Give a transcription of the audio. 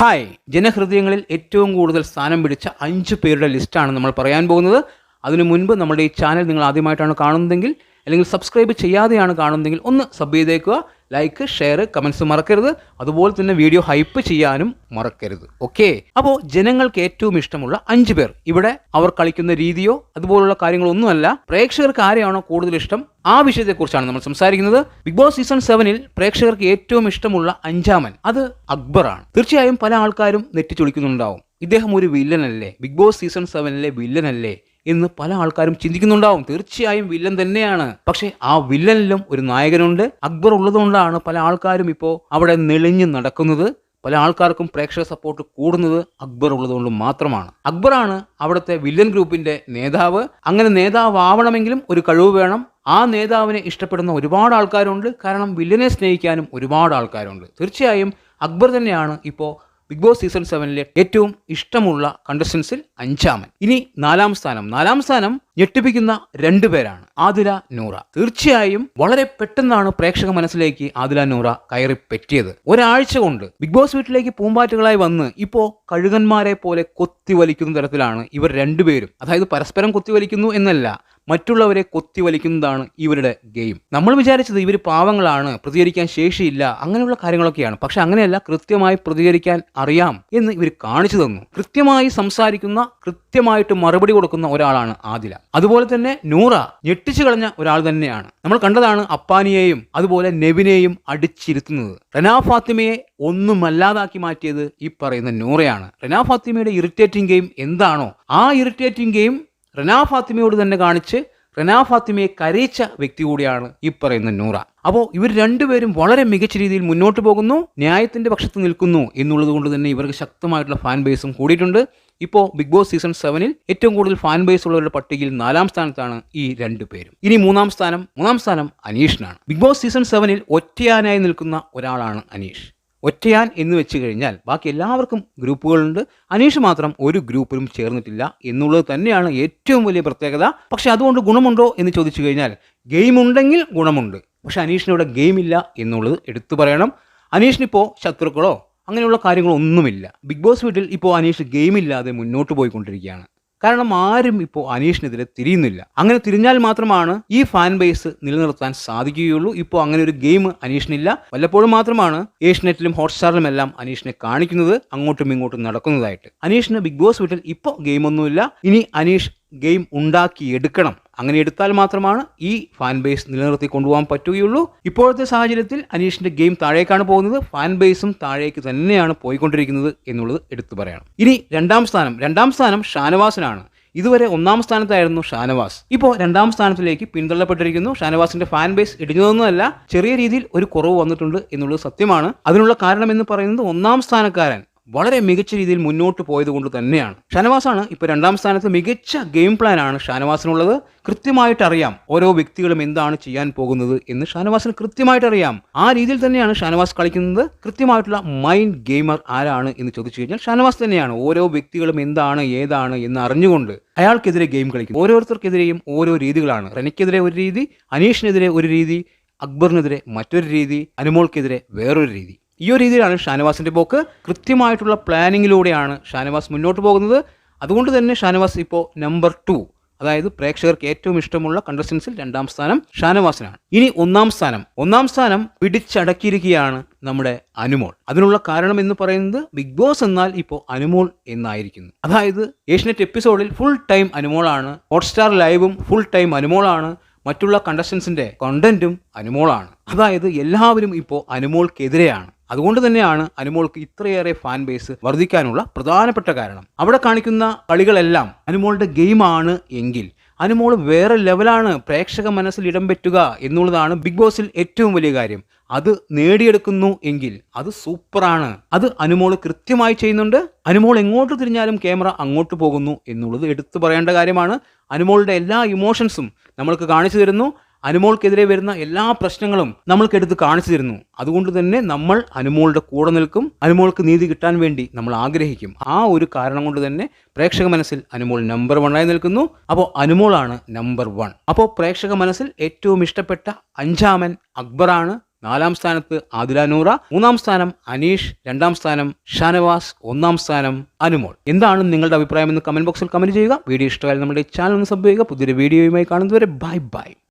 Hi. ജനഹൃദയങ്ങളിൽ ഏറ്റവും കൂടുതൽ സ്ഥാനം പിടിച്ച അഞ്ച് പേരുടെ ലിസ്റ്റാണ് നമ്മൾ പറയാൻ പോകുന്നത്. അതിനു മുൻപ് നമ്മുടെ ഈ ചാനൽ നിങ്ങൾ ആദ്യമായിട്ടാണ് കാണുന്നതെങ്കിൽ അല്ലെങ്കിൽ സബ്സ്ക്രൈബ് ചെയ്യാതെയാണ് കാണുന്നതെങ്കിൽ ഒന്ന് സബ് ചെയ്തേക്കുക ലൈക്ക് ഷെയർ കമൻസ് മറക്കരുത്. അതുപോലെ തന്നെ വീഡിയോ ഹൈപ്പ് ചെയ്യാനും മറക്കരുത്. ഓക്കെ അപ്പോൾ ജനങ്ങൾക്ക് ഏറ്റവും ഇഷ്ടമുള്ള അഞ്ച് പേർ. ഇവിടെ അവർ കളിക്കുന്ന രീതിയോ അതുപോലുള്ള കാര്യങ്ങളൊന്നുമല്ല. പ്രേക്ഷകർക്ക് ആരെയാണോ കൂടുതൽ ഇഷ്ടം? ആ വിഷയത്തെക്കുറിച്ചാണ് നമ്മൾ സംസാരിക്കുന്നത്. ബിഗ് ബോസ് സീസൺ സെവനിൽ പ്രേക്ഷകർക്ക് ഏറ്റവും ഇഷ്ടമുള്ള അഞ്ചാമൻ അത് അക്ബറാണ്. തീർച്ചയായും പല ആൾക്കാരും നെറ്റിച്ചൊളിക്കുന്നുണ്ടാവും. ഇദ്ദേഹം ഒരു വില്ലനല്ലേ? ബിഗ് ബോസ് സീസൺ സെവനിലെ വില്ലനല്ലേ? എന്ന് പല ആൾക്കാരും ചിന്തിക്കുന്നുണ്ടാവും. തീർച്ചയായും വില്ലൻ തന്നെയാണ്. പക്ഷെ ആ വില്ലനിലും ഒരു നായകനുണ്ട്. അക്ബർ ഉള്ളതുകൊണ്ടാണ് പല ആൾക്കാരും ഇപ്പോൾ അവിടെ നെളിഞ്ഞു നടക്കുന്നത്. പല ആൾക്കാർക്കും പ്രേക്ഷക സപ്പോർട്ട് കൂടുന്നത് അക്ബർ ഉള്ളതുകൊണ്ട് മാത്രമാണ്. അക്ബറാണ് അവിടുത്തെ വില്ലൻ ഗ്രൂപ്പിന്റെ നേതാവ്. അങ്ങനെ നേതാവാവണമെങ്കിലും ഒരു കഴിവ് വേണം. ആ നേതാവിനെ ഇഷ്ടപ്പെടുന്ന ഒരുപാട് ആൾക്കാരുണ്ട്. കാരണം വില്ലനെ സ്നേഹിക്കാനും ഒരുപാട് ആൾക്കാരുണ്ട്. തീർച്ചയായും അക്ബർ തന്നെയാണ് ഇപ്പോൾ ബിഗ് ബോസ് സീസൺ സെവനിലെ ഏറ്റവും ഇഷ്ടമുള്ള കണ്ടസ്റ്റൻസിൽ അഞ്ചാമൻ. ഇനി നാലാം സ്ഥാനം. നാലാം സ്ഥാനം ഞെട്ടിപ്പിക്കുന്ന രണ്ടുപേരാണ് ആദില നൂറ. തീർച്ചയായും വളരെ പെട്ടെന്നാണ് പ്രേക്ഷക മനസ്സിലേക്ക് ആദില നൂറ കയറി പറ്റിയത്. ഒരാഴ്ച കൊണ്ട് ബിഗ് ബോസ് വീട്ടിലേക്ക് പൂമ്പാറ്റുകളായി വന്ന് ഇപ്പോ കഴുകന്മാരെ പോലെ കൊത്തിവലിക്കുന്ന തരത്തിലാണ് ഇവർ രണ്ടുപേരും അതായത് പരസ്പരം കൊത്തിവലിക്കുന്നു എന്നല്ല മറ്റുള്ളവരെ കൊത്തിവലിക്കുന്നതാണ് ഇവരുടെ ഗെയിം. നമ്മൾ വിചാരിച്ചത് ഇവർ പാവങ്ങളാണ് പ്രതികരിക്കാൻ ശേഷിയില്ല അങ്ങനെയുള്ള കാര്യങ്ങളൊക്കെയാണ്. പക്ഷെ അങ്ങനെയല്ല കൃത്യമായി പ്രതികരിക്കാൻ അറിയാം എന്ന് ഇവർ കാണിച്ചു തന്നു. കൃത്യമായി സംസാരിക്കുന്ന കൃത്യമായിട്ട് മറുപടി കൊടുക്കുന്ന ഒരാളാണ് ആദില. അതുപോലെ തന്നെ നൂറ ഞെട്ടിച്ചു കളഞ്ഞ ഒരാൾ തന്നെയാണ്. നമ്മൾ കണ്ടതാണ് അപ്പാനിയെയും അതുപോലെ നെവിനെയും അടിച്ചിരുത്തുന്നത്. റനാ ഫാത്തിമയെ ഒന്നും അല്ലാതാക്കി മാറ്റിയത് ഈ പറയുന്ന നൂറയാണ്. റനാ ഫാത്തിമയുടെ ഇറിറ്റേറ്റിംഗ് ഗെയിം എന്താണോ ആ ഇറിറ്റേറ്റിംഗ് ഗെയിം റനാ ഫാത്തിമയോട് തന്നെ കാണിച്ച് റനാ ഫാത്തിമയെ കരയിച്ച വ്യക്തി കൂടിയാണ് ഈ പറയുന്ന നൂറ. അപ്പോൾ ഇവർ രണ്ടുപേരും വളരെ മികച്ച രീതിയിൽ മുന്നോട്ട് പോകുന്നു ന്യായത്തിന്റെ പക്ഷത്ത് നിൽക്കുന്നു എന്നുള്ളത് കൊണ്ട് തന്നെ ഇവർക്ക് ശക്തമായിട്ടുള്ള ഫാൻ ബേസും കൂടിയിട്ടുണ്ട്. ഇപ്പോൾ ബിഗ് ബോസ് സീസൺ സെവനിൽ ഏറ്റവും കൂടുതൽ ഫാൻ ബേസ് ഉള്ളവരുടെ പട്ടികയിൽ നാലാം സ്ഥാനത്താണ് ഈ രണ്ടു പേരും. ഇനി മൂന്നാം സ്ഥാനം മൂന്നാം സ്ഥാനം അനീഷിനാണ്. ബിഗ് ബോസ് സീസൺ സെവനിൽ ഒറ്റയാനായി നിൽക്കുന്ന ഒരാളാണ് അനീഷ്. ഒറ്റയാൻ എന്ന് വെച്ച് കഴിഞ്ഞാൽ ബാക്കി എല്ലാവർക്കും ഗ്രൂപ്പുകളുണ്ട്. അനീഷ് മാത്രം ഒരു ഗ്രൂപ്പിലും ചേർന്നിട്ടില്ല എന്നുള്ളത് തന്നെയാണ് ഏറ്റവും വലിയ പ്രത്യേകത. പക്ഷെ അതുകൊണ്ട് ഗുണമുണ്ടോ എന്ന് ചോദിച്ചു കഴിഞ്ഞാൽ ഗെയിം ഉണ്ടെങ്കിൽ ഗുണമുണ്ട്. പക്ഷെ അനീഷിനിവിടെ ഗെയിം ഇല്ല എന്നുള്ളത് എടുത്തു പറയണം. അനീഷിനിപ്പോൾ ശത്രുക്കളോ അങ്ങനെയുള്ള കാര്യങ്ങളൊന്നുമില്ല. ബിഗ് ബോസ് വീട്ടിൽ ഇപ്പോൾ അനീഷ് ഗെയിമില്ലാതെ മുന്നോട്ട് പോയിക്കൊണ്ടിരിക്കുകയാണ്. കാരണം ആരും ഇപ്പോൾ അനീഷിനെതിരെ തിരിയുന്നില്ല. അങ്ങനെ തിരിഞ്ഞാൽ മാത്രമാണ് ഈ ഫാൻ ബേസ് നിലനിർത്താൻ സാധിക്കുകയുള്ളൂ. ഇപ്പോൾ അങ്ങനെ ഒരു ഗെയിം അനീഷിനില്ല. വല്ലപ്പോഴും മാത്രമാണ് ഏഷ്യനെറ്റിലും ഹോട്ട്സ്റ്റാറിലും എല്ലാം അനീഷിനെ കാണിക്കുന്നത് അങ്ങോട്ടും ഇങ്ങോട്ടും നടക്കുന്നതായിട്ട്. അനീഷിന് ബിഗ് ബോസ് വീട്ടിൽ ഇപ്പോൾ ഗെയിമൊന്നുമില്ല ഇനി അനീഷ് ഗെയിം ഉണ്ടാക്കി എടുക്കണം അങ്ങനെ എടുത്താൽ മാത്രമാണ് ഈ ഫാൻ ബേസ് നിലനിർത്തി കൊണ്ടുപോകാൻ പറ്റുകയുള്ളൂ. ഇപ്പോഴത്തെ സാഹചര്യത്തിൽ അനീഷിന്റെ ഗെയിം താഴേക്കാണ് പോകുന്നത്. ഫാൻ ബേസും താഴേക്ക് തന്നെയാണ് പോയിക്കൊണ്ടിരിക്കുന്നത് എന്നുള്ളത് എടുത്തു പറയണം. ഇനി രണ്ടാം സ്ഥാനം. രണ്ടാം സ്ഥാനം ഷാനവാസിനാണ്. ഇതുവരെ ഒന്നാം സ്ഥാനത്തായിരുന്നു ഷാനവാസ്. ഇപ്പോൾ രണ്ടാം സ്ഥാനത്തിലേക്ക് പിന്തള്ളപ്പെട്ടിരിക്കുന്നു. ഷാനവാസിന്റെ ഫാൻ ബേസ് ഇടിഞ്ഞതൊന്നുമല്ല ചെറിയ രീതിയിൽ ഒരു കുറവ് വന്നിട്ടുണ്ട് എന്നുള്ളത് സത്യമാണ്. അതിനുള്ള കാരണം എന്ന് പറയുന്നത് ഒന്നാം സ്ഥാനക്കാരൻ വളരെ മികച്ച രീതിയിൽ മുന്നോട്ട് പോയത് കൊണ്ട് തന്നെയാണ്. ഷാനവാസാണ് ഇപ്പോൾ രണ്ടാം സ്ഥാനത്ത് മികച്ച ഗെയിം പ്ലാനാണ് ഷാനവാസിനുള്ളത്. കൃത്യമായിട്ട് അറിയാം ഓരോ വ്യക്തികളും എന്താണ് ചെയ്യാൻ പോകുന്നത് എന്ന് ഷാനവാസിന് കൃത്യമായിട്ട് അറിയാം. ആ രീതിയിൽ തന്നെയാണ് ഷാനവാസ് കളിക്കുന്നത്. കൃത്യമായിട്ടുള്ള മൈൻഡ് ഗെയിമർ ആരാണ് എന്ന് ചോദിച്ചു കഴിഞ്ഞാൽ ഷാനവാസ് തന്നെയാണ്. ഓരോ വ്യക്തികളും എന്താണ് ഏതാണ് എന്ന് അറിഞ്ഞുകൊണ്ട് അയാൾക്കെതിരെ ഗെയിം കളിക്കും ഓരോരുത്തർക്കെതിരെയും ഓരോ രീതികളാണ്. റെനിക്കെതിരെ ഒരു രീതി അനീഷിനെതിരെ ഒരു രീതി അക്ബറിനെതിരെ മറ്റൊരു രീതി അനുമോൾക്കെതിരെ വേറൊരു രീതി. ഈ ഒരു രീതിയിലാണ് ഷാനവാസിന്റെ പോക്ക്. കൃത്യമായിട്ടുള്ള പ്ലാനിങ്ങിലൂടെയാണ് ഷാനവാസ് മുന്നോട്ട് പോകുന്നത്. അതുകൊണ്ട് തന്നെ ഷാനവാസ് ഇപ്പോൾ നമ്പർ ടു അതായത് പ്രേക്ഷകർക്ക് ഏറ്റവും ഇഷ്ടമുള്ള കണ്ടസ്റ്റൻസിൽ രണ്ടാം സ്ഥാനം ഷാനവാസിനാണ്. ഇനി ഒന്നാം സ്ഥാനം. ഒന്നാം സ്ഥാനം പിടിച്ചടക്കിയിരിക്കുകയാണ് നമ്മുടെ അനുമോൾ. അതിനുള്ള കാരണം എന്ന് പറയുന്നത് ബിഗ് ബോസ് എന്നാൽ ഇപ്പോൾ അനുമോൾ എന്നായിരിക്കുന്നു. അതായത് ഏഷ്യനെറ്റ് എപ്പിസോഡിൽ ഫുൾ ടൈം അനുമോളാണ്. ഹോട്ട്സ്റ്റാർ ലൈവും ഫുൾ ടൈം അനുമോളാണ്. മറ്റുള്ള കണ്ടസ്റ്റൻസിന്റെ കണ്ടന്റും അനുമോളാണ്. അതായത് എല്ലാവരും ഇപ്പോൾ അനുമോൾക്കെതിരെയാണ്. അതുകൊണ്ട് തന്നെയാണ് അനുമോൾക്ക് ഇത്രയേറെ ഫാൻ ബേസ് വർദ്ധിക്കാനുള്ള പ്രധാനപ്പെട്ട കാരണം. അവിടെ കാണിക്കുന്ന കളികളെല്ലാം അനുമോളുടെ ഗെയിമാണ് എങ്കിൽ അനുമോൾ വേറെ ലെവലാണ് പ്രേക്ഷക മനസ്സിൽ ഇടം പറ്റുക എന്നുള്ളതാണ് ബിഗ് ബോസിൽ ഏറ്റവും വലിയ കാര്യം. അത് നേടിയെടുക്കുന്നു എങ്കിൽ അത് സൂപ്പറാണ് അത് അനുമോൾ കൃത്യമായി ചെയ്യുന്നുണ്ട്. അനുമോൾ എങ്ങോട്ട് തിരിഞ്ഞാലും ക്യാമറ അങ്ങോട്ട് പോകുന്നു എന്നുള്ളത് എടുത്തു പറയേണ്ട കാര്യമാണ്. അനുമോളുടെ എല്ലാ ഇമോഷൻസും നമ്മൾക്ക് കാണിച്ചു തരുന്നു. അനുമോൾക്കെതിരെ വരുന്ന എല്ലാ പ്രശ്നങ്ങളും നമ്മൾക്ക് എടുത്ത് കാണിച്ചു തരുന്നു. അതുകൊണ്ട് തന്നെ നമ്മൾ അനുമോളുടെ കൂടെ നിൽക്കും. അനുമോൾക്ക് നീതി കിട്ടാൻ വേണ്ടി നമ്മൾ ആഗ്രഹിക്കും. ആ ഒരു കാരണം കൊണ്ട് തന്നെ പ്രേക്ഷക മനസ്സിൽ അനുമോൾ നമ്പർ വണ്ണായി നിൽക്കുന്നു. അപ്പോൾ അനുമോളാണ് നമ്പർ വൺ അപ്പോൾ പ്രേക്ഷക മനസ്സിൽ ഏറ്റവും ഇഷ്ടപ്പെട്ട അഞ്ചാമൻ അക്ബറാണ്. നാലാം സ്ഥാനത്ത് ആദില നൂറ. മൂന്നാം സ്ഥാനം അനീഷ്. രണ്ടാം സ്ഥാനം ഷാനവാസ്. ഒന്നാം സ്ഥാനം അനുമോൾ. എന്താണ് നിങ്ങളുടെ അഭിപ്രായം എന്ന് കമന്റ് ബോക്സിൽ കമന്റ് ചെയ്യുക. വീഡിയോ ഇഷ്ടമായാലും നമ്മുടെ ചാനൽ ഒന്ന് സബ് ചെയ്യുക. പുതിയൊരു വീഡിയോയുമായി കാണുന്നതുവരെ ബൈ ബൈ